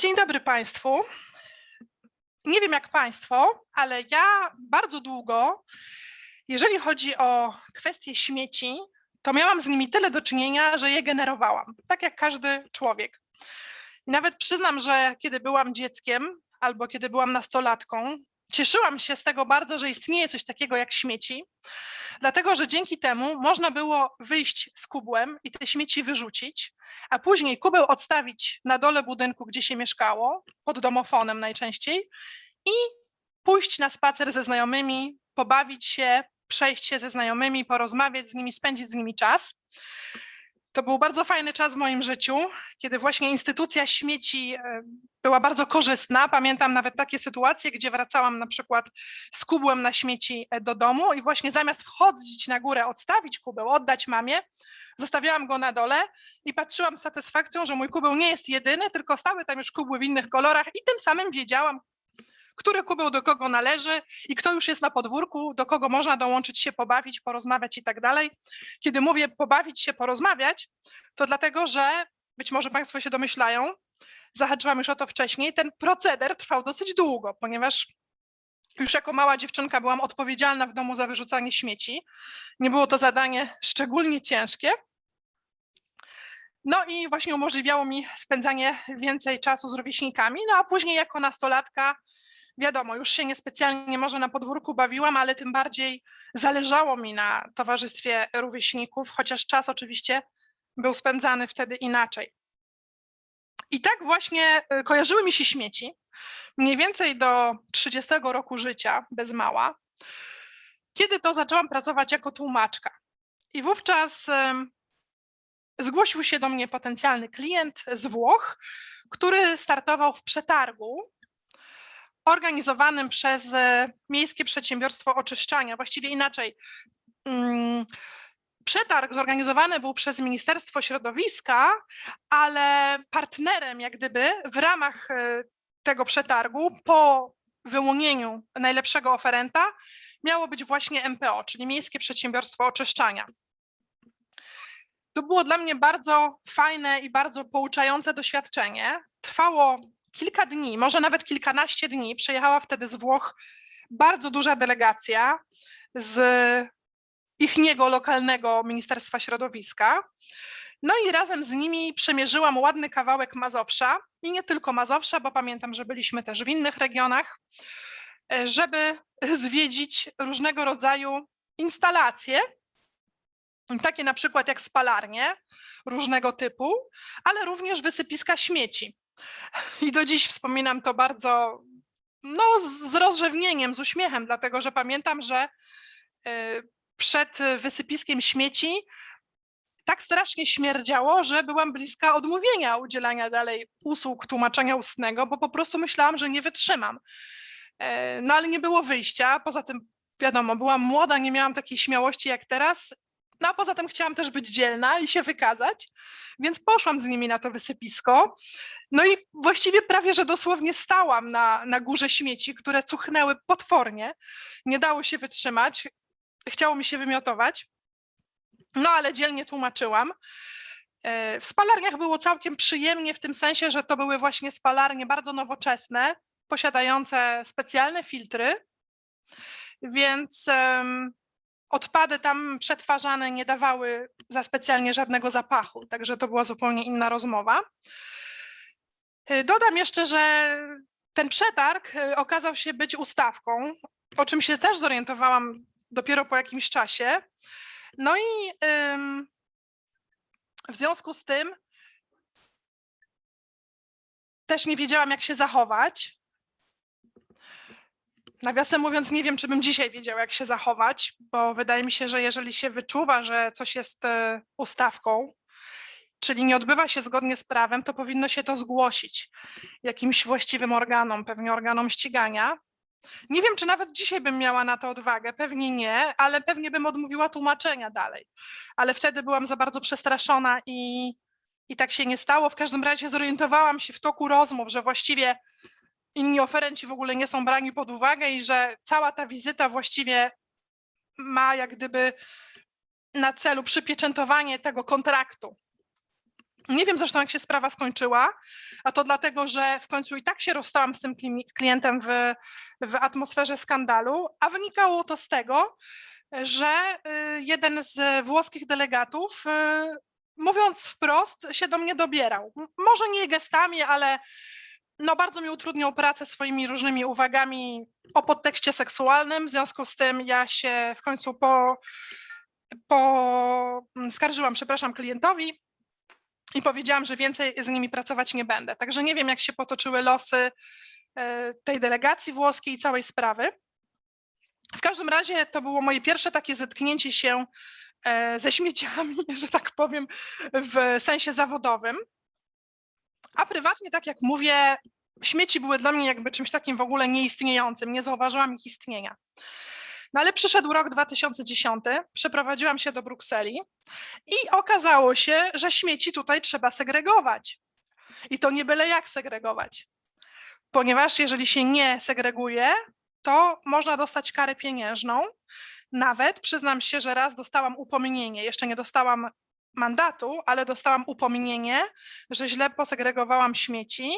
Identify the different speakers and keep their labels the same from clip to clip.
Speaker 1: Dzień dobry Państwu. Nie wiem jak Państwo, ale ja bardzo długo, jeżeli chodzi o kwestie śmieci, to miałam z nimi tyle do czynienia, że je generowałam, tak jak każdy człowiek. I nawet przyznam, że kiedy byłam dzieckiem albo kiedy byłam nastolatką, cieszyłam się z tego bardzo, że istnieje coś takiego jak śmieci, dlatego że dzięki temu można było wyjść z kubłem i te śmieci wyrzucić, a później kubeł odstawić na dole budynku, gdzie się mieszkało, pod domofonem najczęściej, i pójść na spacer ze znajomymi, pobawić się, przejść się ze znajomymi, porozmawiać z nimi, spędzić z nimi czas. To był bardzo fajny czas w moim życiu, kiedy właśnie instytucja śmieci e, była bardzo korzystna. Pamiętam nawet takie sytuacje, gdzie wracałam na przykład z kubłem na śmieci e, do domu i właśnie zamiast wchodzić na górę, odstawić kubeł, oddać mamie, zostawiałam go na dole i patrzyłam z satysfakcją, że mój kubeł nie jest jedyny, tylko stały tam już kubły w innych kolorach i tym samym wiedziałam, który kubeł do kogo należy i kto już jest na podwórku, do kogo można dołączyć się, pobawić, porozmawiać i tak dalej. Kiedy mówię pobawić się, porozmawiać, to dlatego, że być może Państwo się domyślają, zahaczyłam już o to wcześniej, ten proceder trwał dosyć długo, ponieważ już jako mała dziewczynka byłam odpowiedzialna w domu za wyrzucanie śmieci. Nie było to zadanie szczególnie ciężkie. No i właśnie umożliwiało mi spędzanie więcej czasu z rówieśnikami, no a później jako nastolatka wiadomo, już się niespecjalnie może na podwórku bawiłam, ale tym bardziej zależało mi na towarzystwie rówieśników, chociaż czas oczywiście był spędzany wtedy inaczej. I tak właśnie y, kojarzyły mi się śmieci, mniej więcej do 30 roku życia, bez mała, kiedy to zaczęłam pracować jako tłumaczka. I wówczas zgłosił się do mnie potencjalny klient z Włoch, który startował w przetargu organizowanym przez e, Miejskie Przedsiębiorstwo Oczyszczania, właściwie inaczej. mm, Przetarg zorganizowany był przez Ministerstwo Środowiska, ale partnerem, jak gdyby, w ramach e, tego przetargu po wyłonieniu najlepszego oferenta miało być właśnie MPO, czyli Miejskie Przedsiębiorstwo Oczyszczania. To było dla mnie bardzo fajne i bardzo pouczające doświadczenie. Trwało kilka dni, może nawet kilkanaście dni. Przyjechała wtedy z Włoch bardzo duża delegacja z ich niego lokalnego Ministerstwa Środowiska. No i razem z nimi przemierzyłam ładny kawałek Mazowsza i nie tylko Mazowsza, bo pamiętam, że byliśmy też w innych regionach, e, żeby zwiedzić różnego rodzaju instalacje, takie na przykład jak spalarnie różnego typu, ale również wysypiska śmieci. I do dziś wspominam to bardzo no, z rozrzewnieniem, z uśmiechem, dlatego że pamiętam, że e, przed wysypiskiem śmieci tak strasznie śmierdziało, że byłam bliska odmówienia udzielania dalej usług tłumaczenia ustnego, bo po prostu myślałam, że nie wytrzymam. E, No ale nie było wyjścia. Poza tym, wiadomo, byłam młoda, nie miałam takiej śmiałości jak teraz. No a poza tym chciałam też być dzielna i się wykazać, więc poszłam z nimi na to wysypisko. No i właściwie prawie, że dosłownie stałam na, na górze śmieci, które cuchnęły potwornie. Nie dało się wytrzymać. Chciało mi się wymiotować. No ale dzielnie tłumaczyłam. E, W spalarniach było całkiem przyjemnie w tym sensie, że to były właśnie spalarnie bardzo nowoczesne, posiadające specjalne filtry, więc odpady tam przetwarzane nie dawały za specjalnie żadnego zapachu, także to była zupełnie inna rozmowa. Y, Dodam jeszcze, że ten przetarg y, okazał się być ustawką, o czym się też zorientowałam dopiero po jakimś czasie. No i w związku z tym też nie wiedziałam, jak się zachować. Nawiasem mówiąc, nie wiem, czy bym dzisiaj wiedział, jak się zachować, bo wydaje mi się, że jeżeli się wyczuwa, że coś jest e, ustawką, czyli nie odbywa się zgodnie z prawem, to powinno się to zgłosić jakimś właściwym organom, pewnie organom ścigania. Nie wiem, czy nawet dzisiaj bym miała na to odwagę, pewnie nie, ale pewnie bym odmówiła tłumaczenia dalej. Ale wtedy byłam za bardzo przestraszona i, i tak się nie stało. W każdym razie zorientowałam się w toku rozmów, że właściwie inni oferenci w ogóle nie są brani pod uwagę i że cała ta wizyta właściwie ma jak gdyby na celu przypieczętowanie tego kontraktu. Nie wiem zresztą, jak się sprawa skończyła, a to dlatego, że w końcu i tak się rozstałam z tym klientem w, w atmosferze skandalu, a wynikało to z tego, że y, jeden z włoskich delegatów, y, mówiąc wprost, się do mnie dobierał. Może nie gestami, ale no bardzo mi utrudniał pracę swoimi różnymi uwagami o podtekście seksualnym. W związku z tym ja się w końcu po, po mm, skarżyłam, przepraszam, klientowi i powiedziałam, że więcej z nimi pracować nie będę. Także nie wiem, jak się potoczyły losy e, tej delegacji włoskiej i całej sprawy. W każdym razie to było moje pierwsze takie zetknięcie się e, ze śmieciami, że tak powiem, w sensie zawodowym. A prywatnie, tak jak mówię, śmieci były dla mnie jakby czymś takim w ogóle nieistniejącym, nie zauważyłam ich istnienia. No ale przyszedł rok 2010, przeprowadziłam się do Brukseli i okazało się, że śmieci tutaj trzeba segregować. I to nie byle jak segregować, ponieważ jeżeli się nie segreguje, to można dostać karę pieniężną. Nawet przyznam się, że raz dostałam upomnienie, jeszcze nie dostałam mandatu, ale dostałam upomnienie, że źle posegregowałam śmieci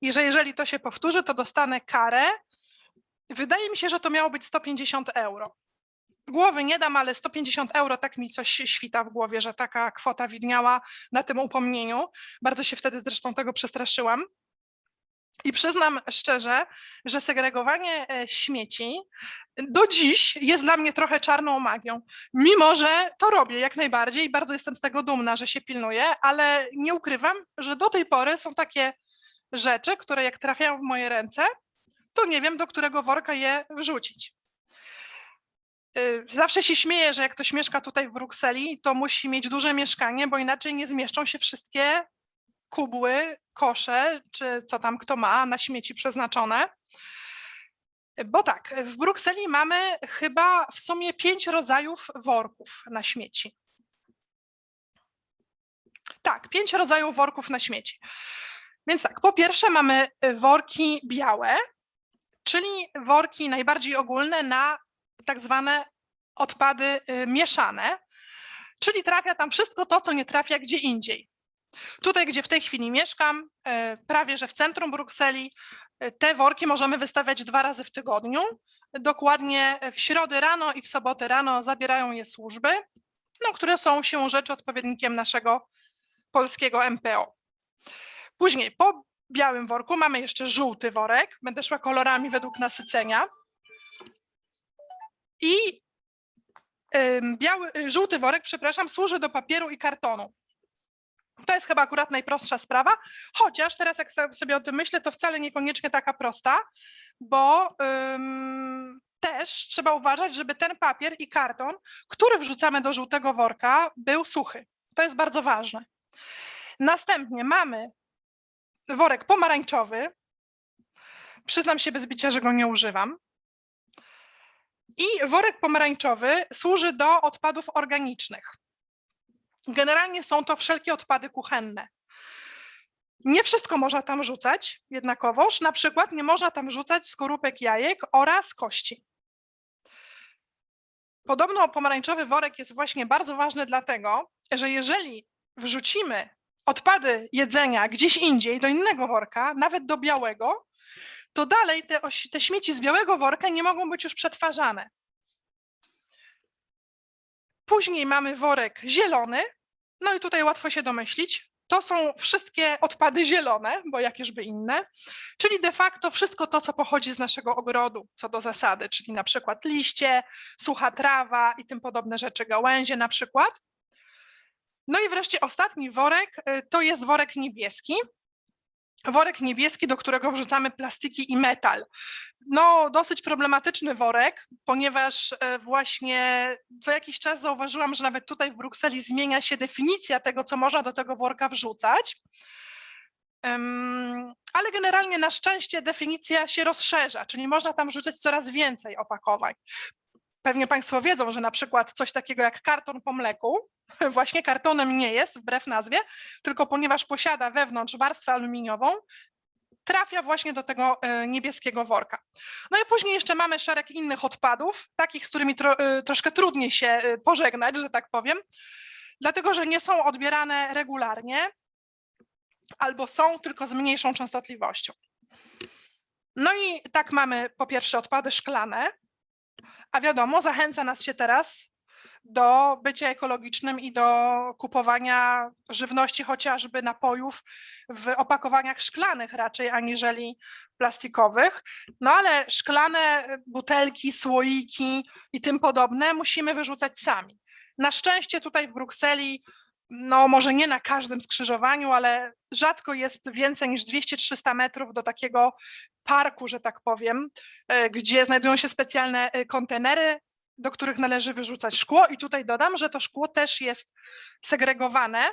Speaker 1: i że jeżeli to się powtórzy, to dostanę karę. Wydaje mi się, że to miało być 150 euro. Głowy nie dam, ale 150 euro, tak mi coś świta w głowie, że taka kwota widniała na tym upomnieniu. Bardzo się wtedy zresztą tego przestraszyłam. I przyznam szczerze, że segregowanie e, śmieci do dziś jest dla mnie trochę czarną magią. Mimo, że to robię jak najbardziej i bardzo jestem z tego dumna, że się pilnuję, ale nie ukrywam, że do tej pory są takie rzeczy, które jak trafiają w moje ręce, to nie wiem, do którego worka je wrzucić. Y, Zawsze się śmieję, że jak ktoś mieszka tutaj w Brukseli, to musi mieć duże mieszkanie, bo inaczej nie zmieszczą się wszystkie kubły, kosze, czy co tam kto ma na śmieci przeznaczone. Bo tak, w Brukseli mamy chyba w sumie pięć rodzajów worków na śmieci. Tak, pięć rodzajów worków na śmieci. Więc tak, po pierwsze mamy worki białe, czyli worki najbardziej ogólne na tak zwane odpady y, mieszane, czyli trafia tam wszystko to, co nie trafia gdzie indziej. Tutaj, gdzie w tej chwili mieszkam, e, prawie że w centrum Brukseli, e, te worki możemy wystawiać dwa razy w tygodniu. Dokładnie w środę rano i w sobotę rano zabierają je służby, no, które są się rzeczy odpowiednikiem naszego polskiego MPO. Później po białym worku mamy jeszcze żółty worek. Będę szła kolorami według nasycenia. I biały, y, żółty worek, przepraszam, służy do papieru i kartonu. To jest chyba akurat najprostsza sprawa, chociaż teraz jak so- sobie o tym myślę, to wcale niekoniecznie taka prosta, bo ym, też trzeba uważać, żeby ten papier i karton, który wrzucamy do żółtego worka, był suchy. To jest bardzo ważne. Następnie mamy worek pomarańczowy. Przyznam się bez bicia, że go nie używam. I worek pomarańczowy służy do odpadów organicznych. Generalnie są to wszelkie odpady kuchenne. Nie wszystko można tam wrzucać jednakowoż, na przykład nie można tam wrzucać skorupek jajek oraz kości. Podobno pomarańczowy worek jest właśnie bardzo ważny dlatego, że jeżeli wrzucimy odpady jedzenia gdzieś indziej, do innego worka, nawet do białego, to dalej te, te śmieci z białego worka nie mogą być już przetwarzane. Później mamy worek zielony, no i tutaj łatwo się domyślić. To są wszystkie odpady zielone, bo jakieżby inne, czyli de facto wszystko to, co pochodzi z naszego ogrodu, co do zasady, czyli na przykład liście, sucha trawa i tym podobne rzeczy, gałęzie na przykład. No i wreszcie ostatni worek y, to jest worek niebieski. Worek niebieski, do którego wrzucamy plastiki i metal. No, dosyć problematyczny worek, ponieważ e, właśnie co jakiś czas zauważyłam, że nawet tutaj w Brukseli zmienia się definicja tego, co można do tego worka wrzucać. Ale generalnie na szczęście definicja się rozszerza, czyli można tam wrzucać coraz więcej opakowań. Pewnie Państwo wiedzą, że na przykład coś takiego jak karton po mleku właśnie kartonem nie jest, wbrew nazwie, tylko ponieważ posiada wewnątrz warstwę aluminiową, trafia właśnie do tego e, niebieskiego worka. No i później jeszcze mamy szereg innych odpadów, takich, z którymi tro, e, troszkę trudniej się e, pożegnać, że tak powiem, dlatego że nie są odbierane regularnie. albo są, tylko z mniejszą częstotliwością. No i tak mamy po pierwsze odpady szklane, a wiadomo, zachęca nas się teraz do bycia ekologicznym i do kupowania żywności, chociażby napojów w opakowaniach szklanych raczej aniżeli plastikowych. No ale szklane butelki, słoiki i tym podobne musimy wyrzucać sami. Na szczęście tutaj w Brukseli, no może nie na każdym skrzyżowaniu, ale rzadko jest więcej niż 200-300 metrów do takiego parku, że tak powiem, e, gdzie znajdują się specjalne e, kontenery, do których należy wyrzucać szkło. I tutaj dodam, że to szkło też jest segregowane,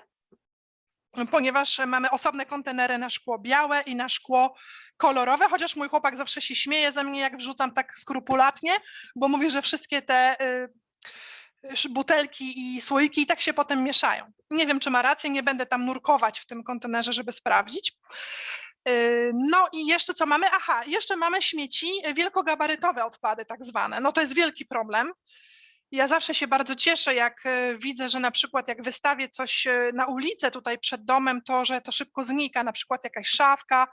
Speaker 1: ponieważ mamy osobne kontenery na szkło białe i na szkło kolorowe, chociaż mój chłopak zawsze się śmieje ze mnie, jak wrzucam tak skrupulatnie, bo mówi, że wszystkie te y, butelki i słoiki i tak się potem mieszają. Nie wiem, czy ma rację, nie będę tam nurkować w tym kontenerze, żeby sprawdzić. Y, No i jeszcze co mamy? Aha, jeszcze mamy śmieci wielkogabarytowe odpady tak zwane. No to jest wielki problem. Ja zawsze się bardzo cieszę, jak e, widzę, że na przykład jak wystawię coś e, na ulicę tutaj przed domem, to że to szybko znika, na przykład jakaś szafka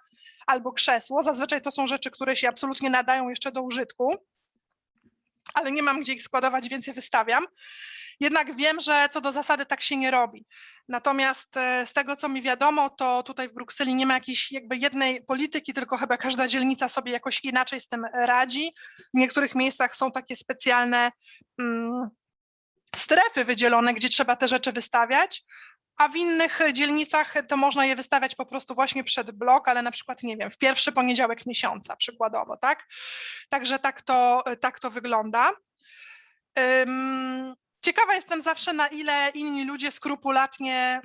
Speaker 1: albo krzesło. Zazwyczaj to są rzeczy, które się absolutnie nadają jeszcze do użytku, ale nie mam gdzie ich składować, więc je wystawiam. Jednak wiem, że co do zasady tak się nie robi. Natomiast e, z tego, co mi wiadomo, to tutaj w Brukseli nie ma jakiejś jakby jednej polityki, tylko chyba każda dzielnica sobie jakoś inaczej z tym radzi. W niektórych miejscach są takie specjalne mm, strefy wydzielone, gdzie trzeba te rzeczy wystawiać, a w innych dzielnicach to można je wystawiać po prostu właśnie przed blok, ale na przykład, nie wiem, w pierwszy poniedziałek miesiąca przykładowo, tak? Także tak to, tak to wygląda. Ciekawa jestem zawsze, na ile inni ludzie skrupulatnie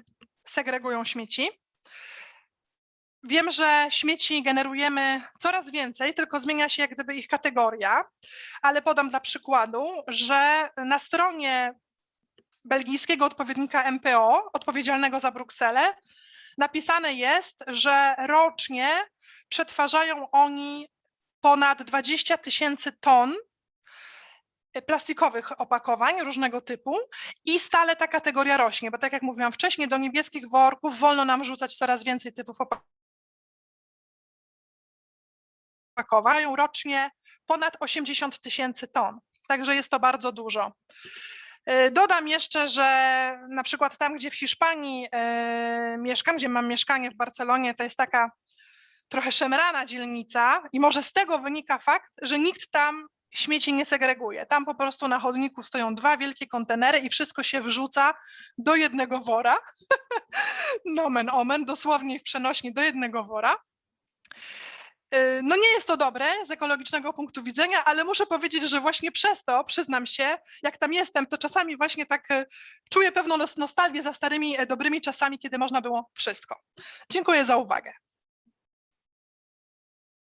Speaker 1: segregują śmieci. Wiem, że śmieci generujemy coraz więcej, tylko zmienia się jak gdyby ich kategoria, ale podam dla przykładu, że na stronie belgijskiego odpowiednika MPO, odpowiedzialnego za Brukselę, napisane jest, że rocznie przetwarzają oni ponad 20 tysięcy ton plastikowych opakowań różnego typu i stale ta kategoria rośnie, bo tak jak mówiłam wcześniej, do niebieskich worków wolno nam wrzucać coraz więcej typów opakowań. Rocznie ponad 80 tysięcy ton, także jest to bardzo dużo. Y, Dodam jeszcze, że na przykład tam, gdzie w Hiszpanii y, mieszkam, gdzie mam mieszkanie w Barcelonie, to jest taka trochę szemrana dzielnica i może z tego wynika fakt, że nikt tam śmieci nie segreguje. Tam po prostu na chodniku stoją dwa wielkie kontenery i wszystko się wrzuca do jednego wora. Nomen omen, dosłownie w przenośni do jednego wora. Y, No nie jest to dobre z ekologicznego punktu widzenia, ale muszę powiedzieć, że właśnie przez to, przyznam się, jak tam jestem, to czasami właśnie tak y, czuję pewną nos- nostalgię za starymi, e, dobrymi czasami, kiedy można było wszystko. Dziękuję za uwagę.